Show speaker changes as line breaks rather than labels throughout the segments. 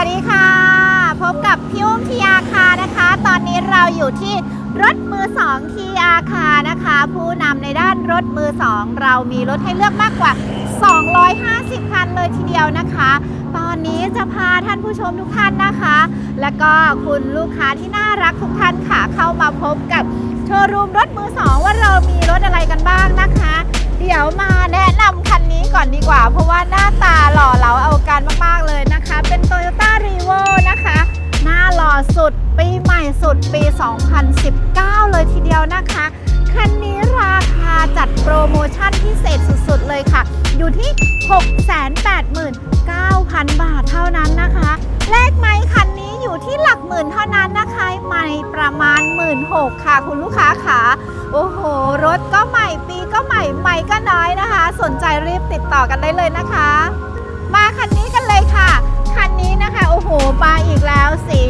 วัสดีค่ะ พบกับพี่อุ้มทีอาคานะคะ ตอนนี้เราอยู่ที่รถมือสองทีอาคานะคะ ผู้นำในด้านรถมือสองเรามีรถให้เลือกมากกว่า 250 คันเลยทีเดียวนะคะ ตอนนี้จะพาท่านผู้ชมทุกท่านนะคะ แล้วก็คุณลูกค้าที่น่ารักทุกท่านค่ะเข้ามาพบกับโชว์รูมรถมือสองว่าเรามีรถอะไรกันบ้างนะคะ เดี๋ยวมาแนะนำคันนี้ก่อนดีกว่า เพราะว่าหน้าตาหล่อเหลาเอาการมากๆเลย สุดปีใหม่สุดปี 2019 เลยทีเดียวนะคะ คันนี้ราคาจัดโปรโมชั่นพิเศษสุดๆเลยค่ะ อยู่ที่ 689,000 บาทเท่านั้นนะคะเลขไม้คันนี้อยู่ที่หลักหมื่นเท่านั้นนะคะไม่ประมาณ 1 6ื่นค่ะ คุณลูกค้าค่ะโอ้โห รถก็ใหม่ปีก็ใหม่ใหม่ก็น้อยนะคะ สนใจรีบติดต่อกันได้เลยนะคะ มาคันนี้กัน ค่ะ โอ้โหปลาอีกแล้วสี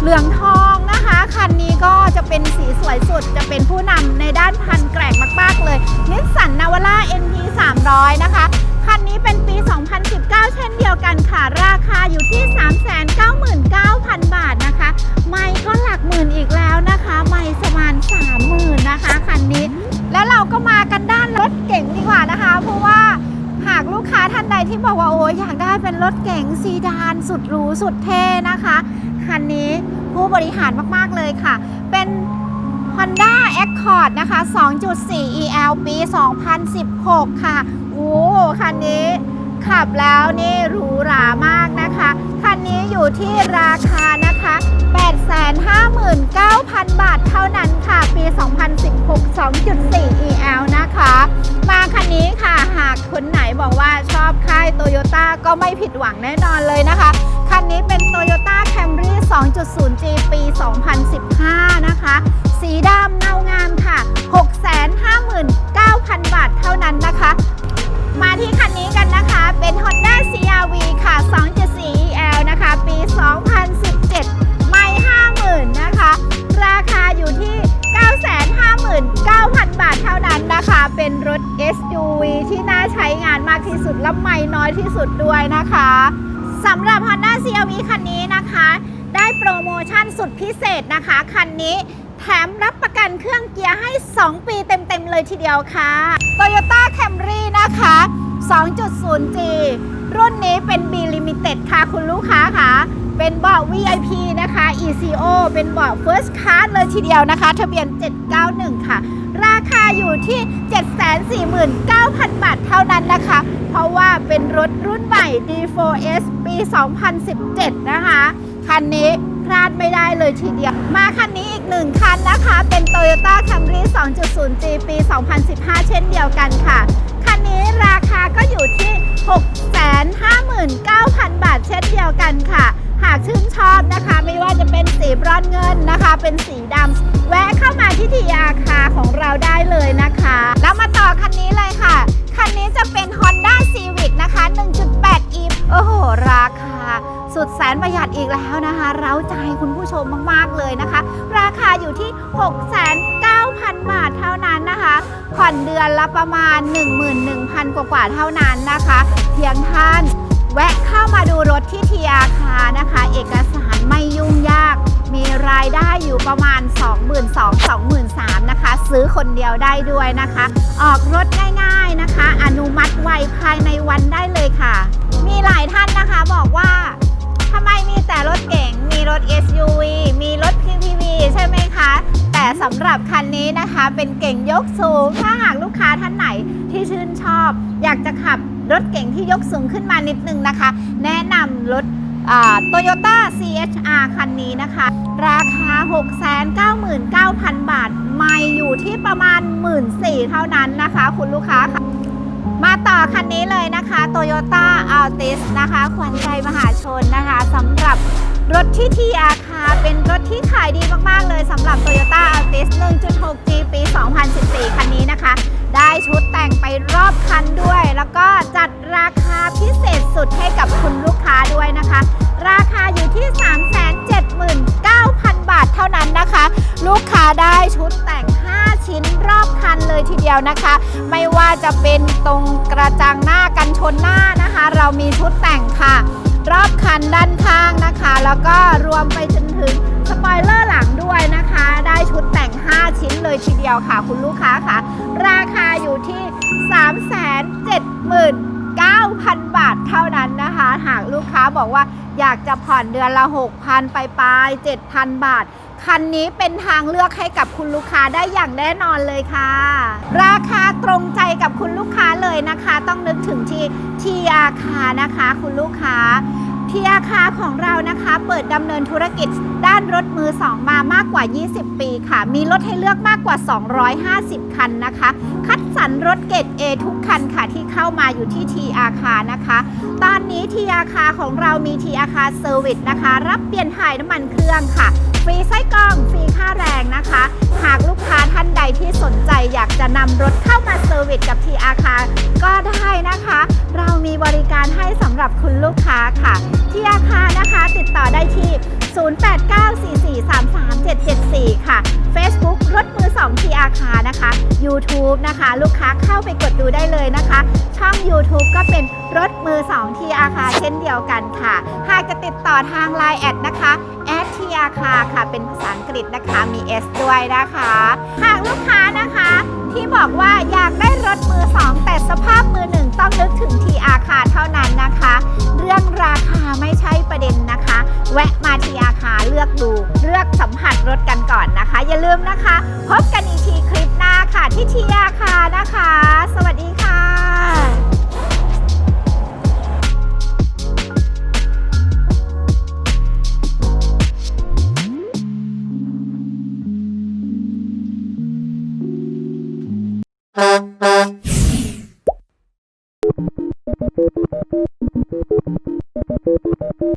เหลืองทองนะคะ คันนี้ก็จะเป็นสีสวยสุดจะเป็นผู้นำในด้านพันแกร่งมาก ๆ เลยนิสสันนาวล่า NP 300 นะคะ คันนี้เป็นปี 2019 เช่นเดียวกันค่ะ ราคาอยู่ที่ 3 9 9 0 0 0 บอกว่าโอ้ยอยากได้เป็นรถเก๋งซีดานสุดหรูสุดเท่นะคะ คันนี้ผู้บริหารมากๆเลยค่ะ เป็น Honda Accord นะคะ 2.4 EL ปี 2016 ค่ะ โอ้คันนี้ ขับแล้วนี่หรูหรามากนะคะ คันนี้อยู่ที่ราคานะคะ 859,000 บาทเท่านั้นค่ะ ปี 2016 2.4 EL นะคะ มาคันนี้ค่ะ หากคนไหนบอกว่าชอบค่ายโตโยต้าก็ไม่ผิดหวังแน่นอนเลยนะคะ คันนี้เป็น Toyota Camry 2.0G ปี 2015 นะคะ สีดำเงางามค่ะ 659,000 บาทเท่านั้น นั้นนะคะ เป็นรถ SUV ที่น่าใช้งานมากที่สุดและไม่น้อยที่สุดด้วยนะคะสำหรับ Honda CRV คันนี้นะคะ ได้โปรโมชั่นสุดพิเศษนะคะ คันนี้แถมรับประกันเครื่องเกียร์ให้ 2 ปีเต็ม ๆ เลยทีเดียวค่ะ Toyota Camry นะคะ 2.0G รุ่นนี้เป็น B Limited ค่ะคุณลูกค้าค่ะ เป็นเบาะ VIP นะคะ ECO เป็นเบาะ First Class เลยทีเดียวนะคะ ทะเบียน 791 ค่ะ ราคาอยู่ที่ 749,000 บาทเท่านั้นนะคะ เพราะว่าเป็นรถรุ่นใหม่ D4S ปี 2017 นะคะ คันนี้พลาดไม่ได้เลยทีเดียว มาคันนี้อีกหนึ่งคันนะคะ เป็น Toyota Camry 2.0G ปี 2015 เช่นเดียวกันค่ะ คันนี้ราคาก็อยู่ที่ 659,000 บาทเช่นเดียวกันค่ะ สีบรอนเงินนะคะ เป็นสีดำแวะเข้ามาที่ทีอาคาของเราได้เลยนะคะ แล้วมาต่อคันนี้เลยค่ะ คันนี้จะเป็น Honda Civic นะคะ 1.8 e โอ้โห ราคา สุดแสนประหยัดอีกแล้วนะคะ เร้าใจคุณผู้ชมมาก ๆ เลยนะคะ ราคาอยู่ที่ 6,900 บาทเท่านั้นนะคะ ผ่อนเดือนละประมาณ 11,000 กว่าๆเท่านั้นนะคะเพียายได้อยู่ประมาณ 22,000-23,000นะคะ ซื้อคนเดียวได้ด้วยนะคะ ออกรถง่ายๆนะคะ อนุมัติไวภายในวันได้เลยค่ะ มีหลายท่านนะคะบอกว่าทำไมมีแต่รถเก๋งมีรถ SUV มีรถ PPV ใช่ไหมคะ แต่สำหรับคันนี้นะคะเป็นเก่งยกสูง ถ้าหากลูกค้าท่านไหนที่ชื่นชอบ อยากจะขับรถเก่งที่ยกสูงขึ้นมานิดนึงนะคะ แนะนำรถ โตโยต้า CHR คันนี้นะคะ ราคา 699,000 บาท ไม่อยู่ที่ประมาณ 1 4ื่นเท่านั้นนะคะ คุณลูกค้าค่ะมาต่อคันนี้เลยนะคะ Toyota Altis นะคะขวัญใจมหาชนนะคะสำหรับรถที่ทีอาคาเป็นรถที่ขายดีมาก ๆ เลยสำหรับ Toyota Altis 1.6G ปี 2014 คันนี้นะคะ ได้ชุดแต่งไปรอบคันด้วย แล้วก็ ด้ชุดแต่ง 5 ชิ้นรอบคันเลยทีเดียวนะคะ ไม่ว่าจะเป็นตรงกระจังหน้ากันชนหน้านะคะ เรามีชุดแต่งค่ะ รอบคันด้านข้างนะคะ แล้วก็รวมไปจนถึงสปอยเลอร์หลังด้วยนะคะ ได้ชุดแต่ง 5 ชิ้นเลยทีเดียวค่ะ คุณลูกค้าค่ะ ราคาอยู่ที่ 9,000 บาทเท่านั้นนะคะ หากลูกค้าบอกว่าอยากจะผ่อนเดือนละ 6,000 ไปปลายๆ7,000 บาท คันนี้เป็นทางเลือกให้กับคุณลูกค้าได้อย่างแน่นอนเลยค่ะ ราคาตรงใจกับคุณลูกค้าเลยนะคะ ต้องนึกถึงที่ที่อาคานะคะ คุณลูกค้า ทีอาคาของเรานะคะ เปิดดำเนินธุรกิจด้านรถมือสองมามากกว่า 20 ปีค่ะ มีรถให้เลือกมากกว่า 250 คันนะคะ คัดสรรรถเกรด A ทุกคันค่ะที่เข้ามาอยู่ที่ทีอาคานะคะ ตอนนี้ทีอาคาของเรามีทีอาคาเซอร์วิสนะคะ รับเปลี่ยนถ่ายน้ำมันเครื่องค่ะฟรีไส้กรองฟรีค่าแรงนะคะ หากลูกค้าท่านใดที่สนใจอยากจะนำรถเข้ามาเซอร์วิสกับทีอาคาก็ได้นะคะ มีบริการให้สำหรับคุณลูกค้าค่ะ ทีอาคารนะคะติดต่อได้ที่ 0894433774 ค่ะ Facebook รถมือ2ทีอาคารนะคะ YouTube นะคะ ลูกค้าเข้าไปกดดูได้เลยนะคะ ช่อง YouTube ก็เป็นรถมือ2ทีอาคารเช่นเดียวกันค่ะ หากจะติดต่อทาง Line แอดนะคะแอดทีอาคาค่ะ เป็นภาษาอังกฤษนะคะมี S ด้วยนะคะ หากลูกค้านะคะที่บอกว่าอยากได้ รถมือ2แต่สภาพมือหนึ่งต้องนึกถึงทีอาคาเท่านั้นนะคะ เรื่องราคาไม่ใช่ประเด็นนะคะ แวะมาทีอาคาเลือกดู เลือกสัมผัสรถกันก่อนนะคะ อย่าลืมนะคะ พบกันอีกทีคลิปหน้าค่ะที่ทีอาคานะคะ สวัสดีค่ะ
Thank you.